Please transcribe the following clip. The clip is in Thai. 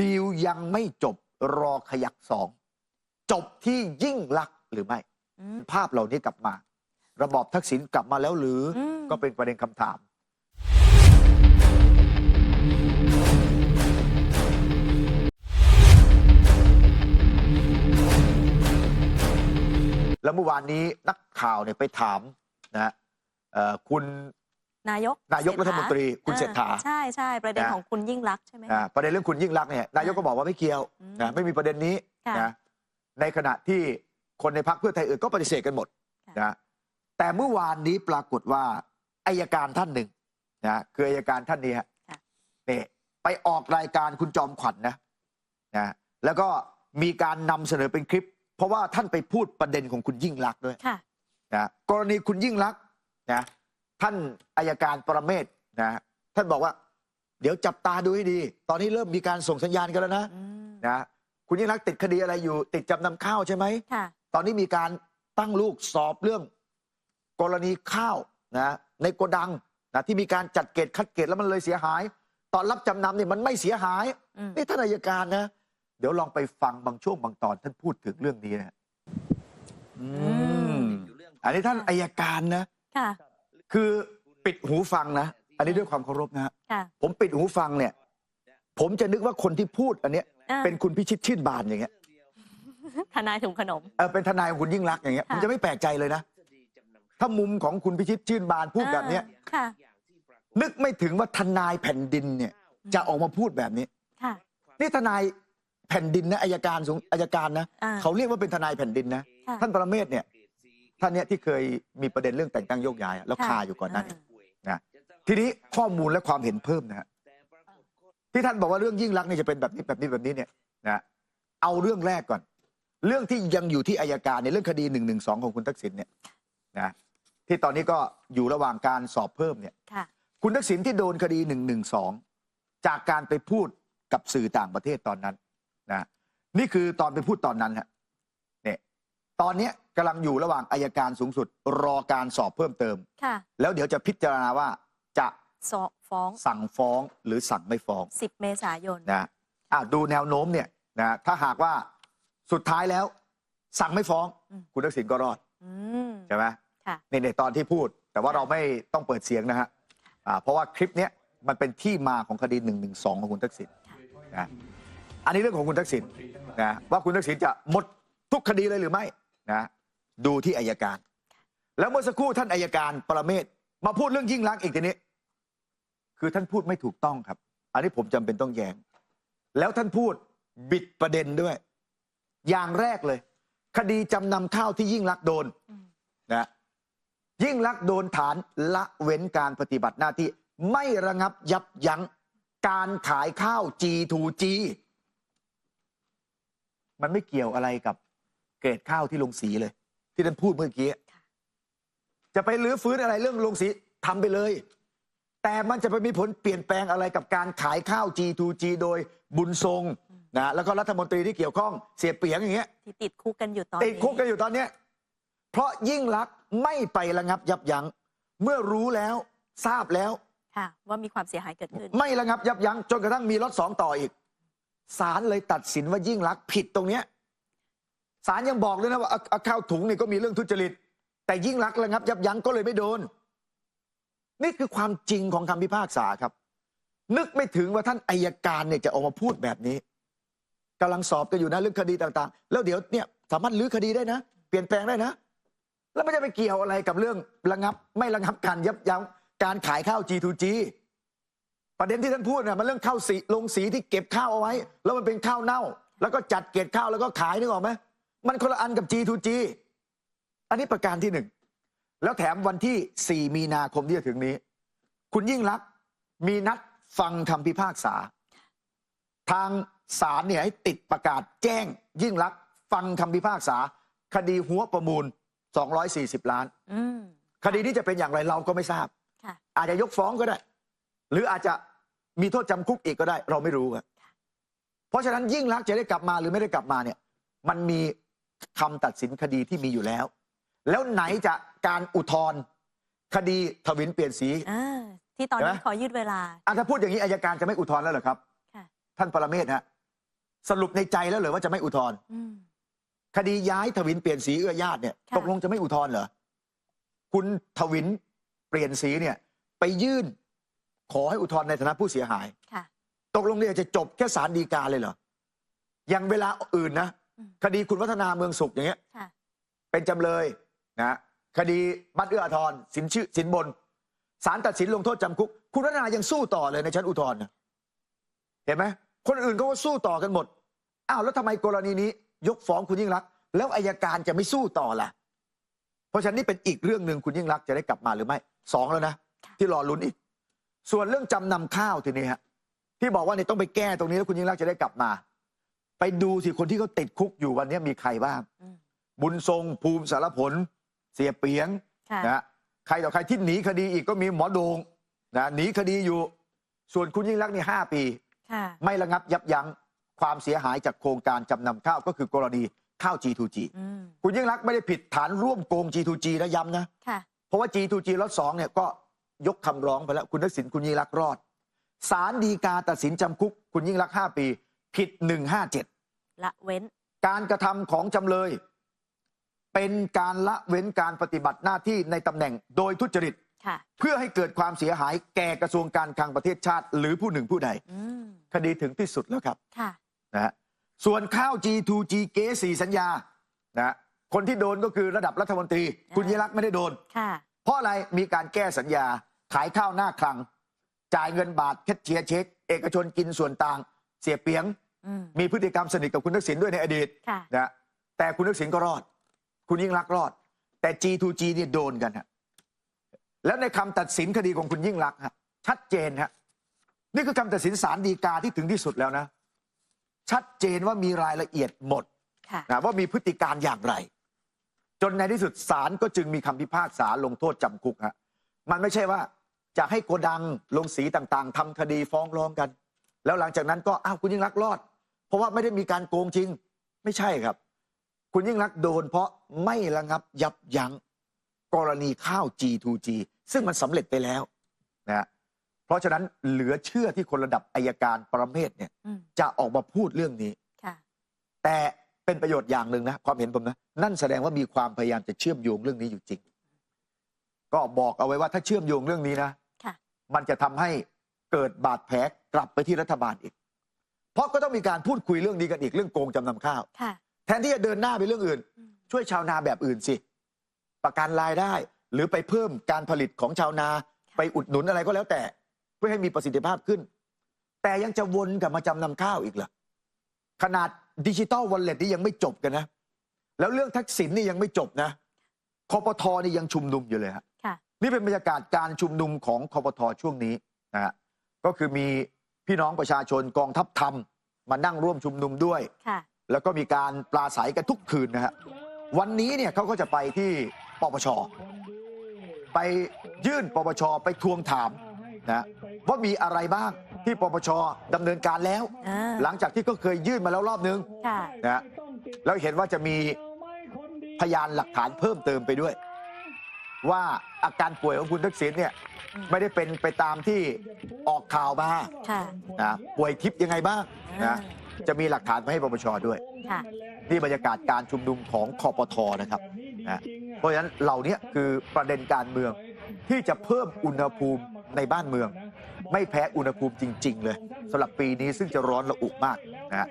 ดีลยังไม่จบรอขยักสองจบที่ยิ่งลักษณ์หรือไม่อืมภาพเหล่านี้กลับมา ระบอบทักษิณกลับมาแล้วหรืออมก็เป็นประเด็นคำถาม แล้วเมื่อวานนี้นักข่าวเนี่ยไปถามนะฮะเอ่อคุณ นายกนายกรัฐมนตรีคุณอ่เศรษฐาใช่ใช่ประเด็นนะของคุณยิ่งรักษณ์ใช่ไหมอ่าประเด็นเรื่องคุณยิ่งรักษณ์เนี่ยนายกก็บอกว่าไม่เกี่ยวอืมนะไม่มีประเด็นนี้ค่ะนะในขณะที่คนในพรรคเพื่อไทยอื่นก็ปฏิเสธกันหมดค่ะนะแต่เมื่อวานนี้ปรากฏว่าอายการท่านหนึ่งนะคืออายการท่านนี้ฮะค่ะนี่ไปออกรายการคุณจอมขวัญนะนะแล้วก็มีการนำเสนอเป็นคลิป เพราะว่าท่านไปพูดประเด็นของคุณยิ่งรักษณ์ด้วยค่ะนะกรณีคุณยิ่งรักษณ์นะ ท่านอายการประเมศนะท่านบอกว่า เดี๋ยวจับตาดูให้ดี ตอนนี้เริ่มมีการส่งสัญญาณกันแล้วนะอืมนะคุณยิ่งรักษณ์ติดคดีอะไรอยู่ ติดจำนำข้าวใช่ไหมค่ะตอนนี้มีการตั้งลูกสอบเรื่อง กรณีข้าวนะในโกดังนะที่มีการจัดเกตคัดเกตแล้วมันเลยเสียหาย ตอนรับจำนำเนี่ยมันไม่เสียหายอืมนี่ท่านอายการนะ เดี๋ยวลองไปฟังบางช่วงบางตอนท่านพูดถึงเรื่องนี้นะอืมอันนี้ท่านอายการนะ ค่ะคือปิดหูฟังนะ อันนี้ด้วยความเคารพนะฮะค่ะผมปิดหูฟังเนี่ย ผมจะนึกว่าคนที่พูดอันเนี้ย อ่าเป็นคุณพิชิตชื่นบานอย่างเงี้ยทนายถุงขนม เออเป็นทนายของคุณยิ่งรักษณ์อย่างเงี้ยค่ะ ผมจะไม่แปลกใจเลยนะ ถ้ามุมของคุณพิชิตชื่นบานพูดแบบเนี้ย อ่าค่ะ นึกไม่ถึงว่าทนายแผ่นดินเนี่ย จะออกมาพูดแบบนี้ ค่ะนี่ทนายแผ่นดินนะอายการสูงอายการนะอ่า เขาเรียกว่าเป็นทนายแผ่นดินนะค่ะ ท่านประเมศเนี่ย ท่านเนี่ยที่เคยมีประเด็นเรื่องแต่งตั้งโยกย้ายอะแล้วค่ะคาอยู่ก่อนหน้านี้นะทีนี้ข้อมูลและความเห็นเพิ่มนะฮะที่ท่านบอกว่าเรื่องยิ่งรักษณ์เนี่ยจะเป็นแบบนี้แบบนี้แบบนี้เนี่ยนะเอาเรื่องแรกก่อน เรื่องที่ยังอยู่ที่อายการในยเรื่องคดีหนึ่งหนึ่งสองของคุณทักษิณเนี่ยนะที่ตอนนี้ก็อยู่ระหว่างการสอบเพิ่มเนี่ยค่ะ คุณทักษิณที่โดนคดีหนึ่งหนึ่งสองจากการไปพูดกับสื่อต่างประเทศตอนนั้นนะนี่คือตอนไปพูดตอนนั้นฮะเนี่ย ตอนเนี้ยกำลังอยู่ระหว่างอายการสูงสุด รอการสอบเพิ่มเติม ค่ะแล้วเดี๋ยวจะพิจารณาว่าจะสอบฟ้อง สั่งฟ้องหรือสั่งไม่ฟ้อง 10 เมษายน นะอะดูแนวโน้มเนี่ยนะถ้าหากว่าสุดท้ายแล้ว สั่งไม่ฟ้อง อืม คุณทักษิณก็รอด อืม ใช่ไหมค่ะ ในในตอนที่พูด แต่ว่าเราไม่ต้องเปิดเสียงนะฮะอ่าเพราะว่าคลิปเนี้ยมันเป็นที่มาของคดี1นึของคุณทักษิณนะอันนี้เรื่องของคุณทักษิณนะว่าคุณทักษิณจะหมดทุกคดีเลยหรือไม่ นะดูที่อายการ แล้วเมื่อสักครู่ท่านอายการประเมศมาพูดเรื่องยิ่งรักษณ์อีกทีนี้ คือท่านพูดไม่ถูกต้องครับ อันนี้ผมจำเป็นต้องแย้งแล้วท่านพูดบิดประเด็นด้วย อย่างแรกเลย คดีจำนำข้าวที่ยิ่งรักษณ์โดนนะยิ่งลักษณ์โดนฐานละเว้นการปฏิบัติหน้าที่ ไม่ระงับยับยั้งการขายข้าว G2G มันไม่เกี่ยวอะไรกับ เกรดข้าวที่ลงสีเลย ที่ท่านพูดเมื่อกี้จะไปรื้อฟื้นอะไรเรื่องลงสีทำไปเลย แต่มันจะไปมีผลเปลี่ยนแปลงอะไรกับการขายข้าว G2G โดยบุญทรงนะแล้วก็รัฐมนตรีที่เกี่ยวข้องเสียเปียงอย่างเงี้ยที่ติดคุกกันอยู่ตอนติดนี้คุกกันอยู่ตอนเนี้ยเพราะยิ่งลักษณ์ไม่ไประงับยับยัง้งเมื่อรู้แล้วทราบแล้วค่ะว่ามีความเสียหายเกิดขึ้น ไม่ระงับยับยัง้งจนกระทั่งมีรถสองต่ออีกศาลเลยตัดสินว่ายิ่งลักษณ์ผิดตรงเนี้ย ศาลยังบอกเลยนะว่าเอาเอาข้าวถุงเนี่ยก็มีเรื่องทุจริต แต่ยิ่งลักษณ์ระงับ ยับยั้งก็เลยไม่โดน นี่คือความจริงของคำพิพากษาครับ นึกไม่ถึงว่าท่านอายการเนี่ยจะออกมาพูดแบบนี้กำลังสอบกันอยู่นะเรื่องคดีต่างๆ แล้วเดี๋ยวเนี่ยสามารถลื้อคดีได้นะ เปลี่ยนแปลงได้นะ แล้วไม่จะไปเกี่ยวอะไรกับเรื่องระงับ ไม่ระงับการยับยั้งการขายข้าว G2G ประเด็นที่ท่านพูดเนี่ยมันเรื่องข้าวสีลงสีที่เก็บข้าวเอาไว้ แล้วมันเป็นข้าวเน่า แล้วก็จัดเกล็ดข้าวแล้วก็ขายนึกออกไหม มันคนละอันกับ G2G อันนี้ประการที่หนึ่ง แล้วแถมวันที่ 4 มีนาคมที่จะถึงนี้ คุณยิ่งรักษณ์มีนัดฟังคำพิพากษา ทางศาลเนี่ยให้ติดประกาศแจ้งยิ่งรักษณ์ฟังคำพิพากษา คดีหัวประมูล 240 ล้านอืมคดีนี้จะเป็นอย่างไรเราก็ไม่ทราบค่ะอาจจะยกฟ้องก็ได้ หรืออาจจะมีโทษจำคุกอีกก็ได้ เราไม่รู้อะเพราะฉะนั้นยิ่งรักษณ์จะได้กลับมาหรือไม่ได้กลับมาเนี่ย มันมี คำตัดสินคดีที่มีอยู่แล้ว แล้วไหนจะการอุทธรณ์คดีทวินเปลี่ยนสีอ่าที่ตอนเห็นนี้ไหมขอยืดเวลาอะถ้าพูดอย่างนี้อายการจะไม่อุทธรณ์แล้วเหรอครับค่ะท่านปรเมศฮะสรุปในใจแล้วเหรอว่าจะไม่อุทธรณ์อืมคดีย้ายทวินเปลี่ยนสีเอื้อญาติเนี่ยค่ะตกลงจะไม่อุทธรณ์เหรอคุณทวินเปลี่ยนสีเนี่ย ไปยื่น ขอให้อุทธรณ์ในฐานะผู้เสียหายค่ะตกลงเนี่ยจะจบแค่ศาลฎีกาเลยเหรออย่างเวลาอื่นนะอืม คดีคุณวัฒนาเมืองสุขอย่างเงี้ยค่ะเป็นจำเลยนะคดีบัตรเอื้ออาทรสินชื่อสินบนศาลตัดสินลงโทษจำคุก คุณวัฒนายังสู้ต่อเลยในชั้นอุทธรณ์นะเห็นไหมคนอื่นเขาก็สู้ต่อกันหมดอ้าวแล้วทำไมกรณีนี้ ยกฟ้องคุณยิ่งรักษณ์แล้วอายการจะไม่สู้ต่อล่ะ เพราะฉะนั้นนี่เป็นอีกเรื่องหนึ่งคุณยิ่งรักษณ์จะได้กลับมาหรือไม่สองแล้วนะค่ะที่รอลุ้นอีก ส่วนเรื่องจำนำข้าวทีนี้ฮะที่บอกว่าเนี่ยต้องไปแก้ตรงนี้แล้วคุณยิ่งรักษณ์จะได้กลับมา ไปดูสิคนที่เขาติดคุกอยู่วันนี้มีใครบ้างอืมบุญทรงภูมิสารผล เสียเปียงค่ะนะใครต่อใครที่หนีคดีอีกก็มีหมอโดงนะหนีคดีอยู่ ส่วนคุณยิ่งรักษณ์นี่ห้าปีค่ะไม่ระงับยับยั้งความเสียหายจากโครงการจำนำข้าวก็คือกรณีข้าว G2G อืมคุณยิ่งรักษณ์ไม่ได้ผิดฐานร่วมโกง G2G นะย้ำนะค่ะเพราะว่า G2G ล็อตสองเนี่ยก็ยกคำร้องไปแล้ว คุณทักษิณคุณยิ่งรักษณ์รอดศาลฎีกาตัดสินจำคุก คุณยิ่งรักษณ์ห้าปี ผิด 157 ละเว้น การกระทำของจำเลย เป็นการละเว้นการปฏิบัติหน้าที่ในตำแหน่งโดยทุจริตค่ะเพื่อให้เกิดความเสียหายแก่กระทรวงการคลังประเทศชาติ หรือผู้หนึ่งผู้ใดอืมคดีถึงที่สุดแล้วครับค่ะนะฮะส่วนข้าว G2G เกสี่สัญญานะฮะคนที่โดนก็คือระดับรัฐมนตรี คุณยิ่งรักษณ์ไม่ได้โดนค่ะเพราะอะไรมีการแก้สัญญา ขายข้าวหน้าคลัง จ่ายเงินบาทแคชเชียร์เช็ค เอกชนกินส่วนต่าง เสียเปียงอื มมีพฤติกรรมสนิทกับคุณทักษิณด้วยในอดีตค่ะนะแต่คุณทักษิณก็รอด คุณยิ่งรักษณ์รอด แต่ G2G เนี่ยโดนกันฮะแล้วในคำตัดสินคดีของคุณยิ่งรักษณ์ฮะชัดเจนฮะนี่คือคำตัดสินศาลฎีกาที่ถึงที่สุดแล้วนะ ชัดเจนว่ามีรายละเอียดหมดค่ะนะว่ามีพฤติการอย่างไร จนในที่สุดศาลก็จึงมีคำพิพากษาลงโทษจำคุกฮะมันไม่ใช่ว่าจะให้โกดังลงสีต่างๆทำคดีฟ้องร้องกัน แล้วหลังจากนั้นก็อ้าวคุณยิ่งรักษณ์รอด เพราะว่าไม่ได้มีการโกงจริง ไม่ใช่ครับ คุณยิ่งรักษณ์โดนเพราะไม่ระงับยับยั้งกรณีข้าว G2G ซึ่งมันสำเร็จไปแล้วนะฮะเพราะฉะนั้นเหลือเชื่อที่คนระดับอายการประเมศเนี่ย อืมจะออกมาพูดเรื่องนี้ ค่ะ แต่เป็นประโยชน์อย่างหนึ่งนะความเห็นผมนะ นั่นแสดงว่ามีความพยายามจะเชื่อมโยงเรื่องนี้อยู่จริง ก็บอกเอาไว้ว่าถ้าเชื่อมโยงเรื่องนี้นะค่ะ มันจะทำให้เกิดบาดแผลกลับไปที่รัฐบาลอีก เพราะก็ต้องมีการพูดคุยเรื่องนี้กันอีกเรื่องโกงจำนำข้าว ค่ะ แทนที่จะเดินหน้าไปเรื่องอื่น อืม ช่วยชาวนาแบบอื่นสิ ประกันรายได้ หรือไปเพิ่มการผลิตของชาวนา ไปอุดหนุนอะไรก็แล้วแต่ เพื่อให้มีประสิทธิภาพขึ้น แต่ยังจะวนกลับมาจำนำข้าวอีกเหรอขนาดดิจิตอลวอลเล็ตนี่ยังไม่จบกันนะ แล้วเรื่องทักษิณนี่ยังไม่จบนะคอปทนี่ยังชุมนุมอยู่เลยฮะ ค่ะ นี่เป็นบรรยากาศการชุมนุมของคอปทช่วงนี้นะฮะก็คือมี พี่น้องประชาชนกองทัพธรรม มานั่งร่วมชุมนุมด้วย ค่ะ แล้วก็มีการปลาใสกันทุกคืนนะฮะวันนี้เนี่ยเขาก็จะไปที่ปปช ไปยื่นปปช ไปทวงถามนะว่ามีอะไรบ้างที่ปปชดำเนินการแล้ว อ่า หลังจากที่ก็เคยยื่นมาแล้วรอบนึงค่ะ นะฮะแล้วเห็นว่าจะมีพยานหลักฐานเพิ่มเติมไปด้วย ว่าอาการป่วยของคุณทักษิณเนี่ยอืมไม่ได้เป็นไปตามที่ออกข่าวมาค่ะนะป่วยทิพย์ยังไงบ้างอ่านะจะมีหลักฐานมาให้ปปชด้วยค่ะนี่บรรยากาศการชุมนุมของคอปทนะครับนะเพราะฉะนั้นเหล่านี้คือประเด็นการเมืองที่จะเพิ่มอุณหภูมิในบ้านเมือง ไม่แพ้อุณหภูมิจริง ๆ เลยสำหรับปีนี้ซึ่งจะร้อนระอุมากนะฮะ